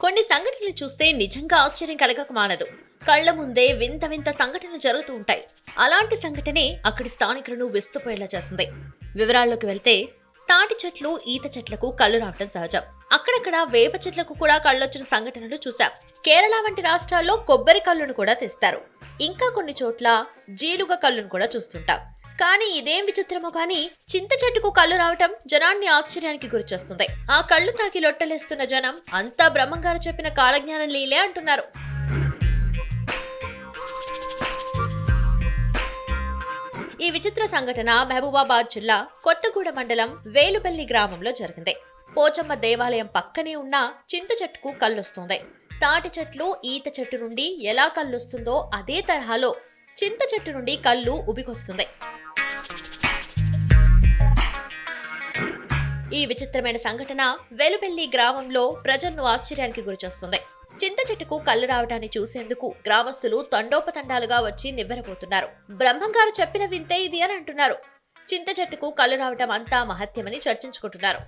కొన్ని సంఘటనలు చూస్తే నిజంగా ఆశ్చర్యం కలగక మానదు. కళ్ళ ముందే వింత వింత సంఘటనలు జరుగుతూ ఉంటాయి. అలాంటి సంఘటనే అక్కడి స్థానికులను విస్తుపోయేలా చేస్తుంది. వివరాల్లోకి వెళ్తే తాటి చెట్లు ఈత చెట్లకు కళ్ళు రావటం సహజం. అక్కడక్కడ వేప చెట్లకు కూడా కళ్ళొచ్చిన సంఘటనలు చూశాం. కేరళ వంటి రాష్ట్రాల్లో కొబ్బరి కళ్ళును కూడా తెస్తారు. ఇంకా కొన్ని చోట్ల జీలుగ కళ్ళును కూడా చూస్తుంటాం. కానీ ఇదేం విచిత్రమో కానీ చింత చెట్టుకు కళ్ళు రావటం జనాన్ని ఆశ్చర్యానికి గురిచేస్తుంది. ఆ కళ్ళు తాకి లొట్టలేస్తున్న జనం అంతా బ్రహ్మంగారు చెప్పిన కాలజ్ఞానం లీలే అంటున్నారు. ఈ విచిత్ర సంఘటన మహబూబాబాద్ జిల్లా కొత్తగూడ మండలం వేలుపల్లి గ్రామంలో జరిగింది. పోచమ్మ దేవాలయం పక్కనే ఉన్న చింత చెట్టుకు కళ్ళొస్తుంది. తాటి చెట్లు ఈత చెట్టు నుండి ఎలా కళ్ళొస్తుందో అదే తరహాలో చింత చెట్టు నుండి కళ్ళు ఉబికొస్తుంది. ఈ విచిత్రమైన సంఘటన వెలుపెల్లి గ్రామంలో ప్రజలను ఆశ్చర్యానికి గురిచేస్తుంది. చింత చెట్టుకు కళ్ళు రావడాన్ని చూసేందుకు గ్రామస్తులు తండోపతండాలుగా వచ్చి నివ్వెరపోతున్నారు. బ్రహ్మంగారు చెప్పిన వింతే ఇది అని అంటున్నారు. చింత చెట్టుకు కళ్ళు రావటం అంతా మహత్యమని చర్చించుకుంటున్నారు.